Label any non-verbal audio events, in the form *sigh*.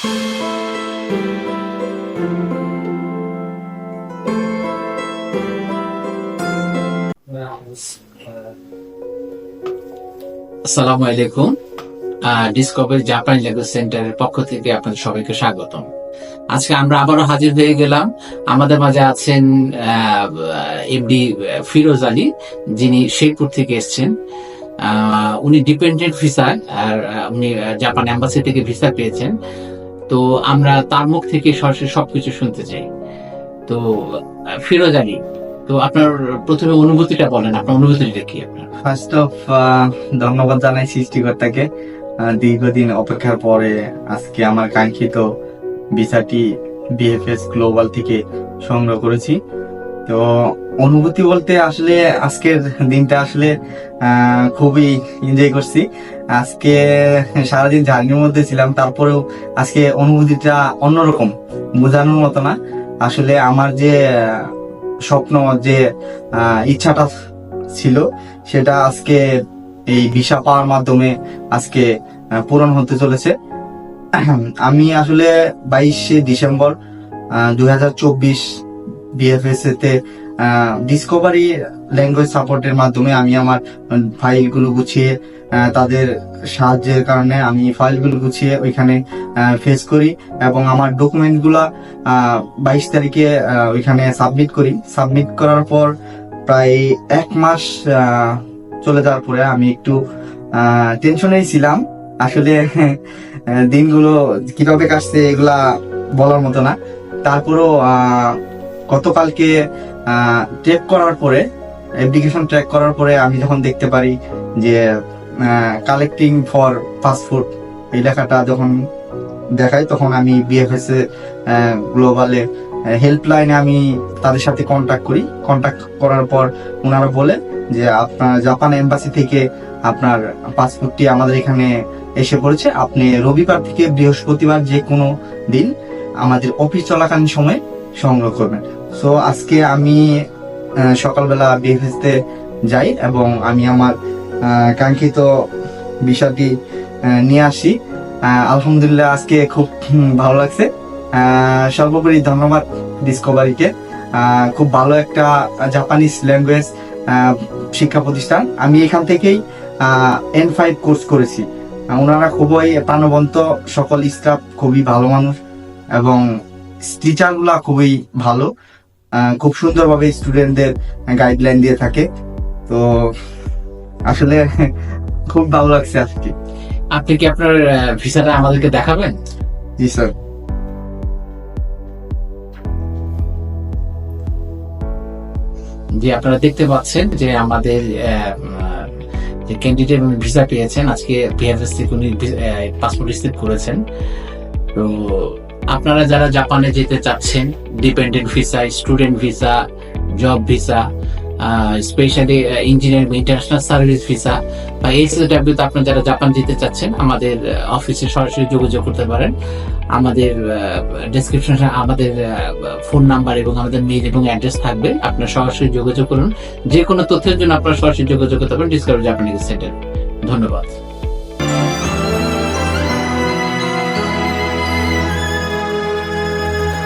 আসসালামু আলাইকুম। Discovery Japan language সেন্টারের পক্ষ থেকে আপনাদের সবাইকে স্বাগতম। আজকে আমরা আবারও হাজির হয়ে গেলাম। আমাদের মাঝে আছেন এমডি ফিরোজ আলী, যিনি শেরপুর থেকে এসেছেন। উনি ডিপেন্ডেন্ট ভিসা আর উনি জাপান এম্বাসি থেকে ভিসা পেয়েছেন। তো আমরা তার মুখ থেকে সরাসরি সবকিছু শুনতে চাই। তো, ফিরোজ আলী, তো আপনার প্রথমে অনুভূতিটা বলেন, আপনার অনুভূতিটা কি আপনার? ফার্স্ট অফ ধন্যবাদ জানাই সৃষ্টিকর্তাকে। দীর্ঘদিন অপেক্ষার পরে আজকে আমার কাঙ্ক্ষিত ভিসাটি বিএফএস গ্লোবাল থেকে সংগ্রহ করেছি। তো অনুভূতি বলতে আসলে আজকের দিনটা আসলে খুবই এনজয় করছি। আজকে সারাদিন জার্নির মধ্যে ছিলাম, তারপরেও আজকে অনুভূতিটা অন্যরকম, বোঝানোর মতো না। আসলে আমার যে, স্বপ্ন, যে ইচ্ছাটা ছিল, সেটা আজকে এই ভিসা পাওয়ার মাধ্যমে আজকে পূরণ হতে চলেছে। আমি আসলে বাইশে ডিসেম্বর দুই হাজার চব্বিশ বিএফএস তে ডিসকভারি ল্যাঙ্গুয়েজ সাপোর্টের মাধ্যমে আমি আমার ফাইলগুলো গুছিয়ে তাদের সাহায্যের কারণে আমি ফাইলগুলো গুছিয়ে ওইখানে ফেস করি এবং আমার ডকুমেন্টগুলা বাইশ তারিখে ওইখানে সাবমিট করি। সাবমিট করার পর প্রায় এক মাস চলে যাওয়ার পরে আমি একটু টেনশনেই ছিলাম। আসলে দিনগুলো কীভাবে কাটছে এগুলা বলার মতো না। তারপরেও গতকালকে ট্রেক করার পরে অ্যাপ্লিকেশন ট্র্যাক করার পরে আমি যখন দেখতে পারি যে কালেক্টিং ফর পাসপোর্ট এই লেখাটা যখন দেখায় তখন আমি বিএফএস গ্লোবালে হেল্পলাইনে আমি তাদের সাথে কন্ট্যাক্ট করি। কন্ট্যাক্ট করার পর ওনারা বলে যে, আপনার জাপান এম্বাসি থেকে আপনার পাসপোর্টটি আমাদের এখানে এসে পড়েছে। আপনি রবিবার থেকে বৃহস্পতিবার যে কোনো দিন আমাদের অফিস চলাকালীন সময় সংগ্রহ করবেন। সো আজকে আমি সকালবেলা বিএফএস তে যাই এবং আমি আমার কাঙ্ক্ষিত বিষয়টি নিয়ে আসি। আলহামদুলিল্লাহ আজকে খুব ভালো লাগছে। সর্বোপরি ধন্যবাদ ডিসকভারিকে খুব ভালো একটা জাপানিজ ল্যাঙ্গুয়েজ শিক্ষা প্রতিষ্ঠান। আমি এখান থেকেই এন ফাইভ কোর্স করেছি। ওনারা খুবই প্রাণবন্ত, সকল স্টাফ খুবই ভালো মানুষ এবং টিচারগুলা খুবই ভালো। খুব সুন্দরভাবে স্টুডেন্টদের গাইডলাইন দিয়ে থাকে। তো আসলে *laughs* খুব ভালো লাগছে আজকে। আপনি কি আপনার ভিসাটা আমাদেরকে দেখাবেন? জি স্যার যে আপনারা দেখতে পাচ্ছেন যে আমাদের যে ক্যান্ডিডেট ভিসা পেয়েছেন। আজকে বিএফএস থেকে উনি পাসপোর্ট রিসিভ করেছেন। তো আপনারা যারা জাপানে যেতে চাচ্ছেন dependent visa student visa job visa specially engineering international service visa বা এইচএসডব্লিউ তে আপনারা যারা জাপান যেতে চাচ্ছেন, আমাদের অফিসে সরাসরি যোগাযোগ করতে পারেন। আমাদের ডেসক্রিপশনে আমাদের ফোন নাম্বার এবং আমাদের মেইল এবং অ্যাড্রেস থাকবে। আপনারা সরাসরি যোগাযোগ করুন। যে কোনো তথ্যের জন্য আপনারা সরাসরি যোগাযোগ করতে পারেন ডিসকাভারি জাপানিজ সেন্টার ধন্যবাদ।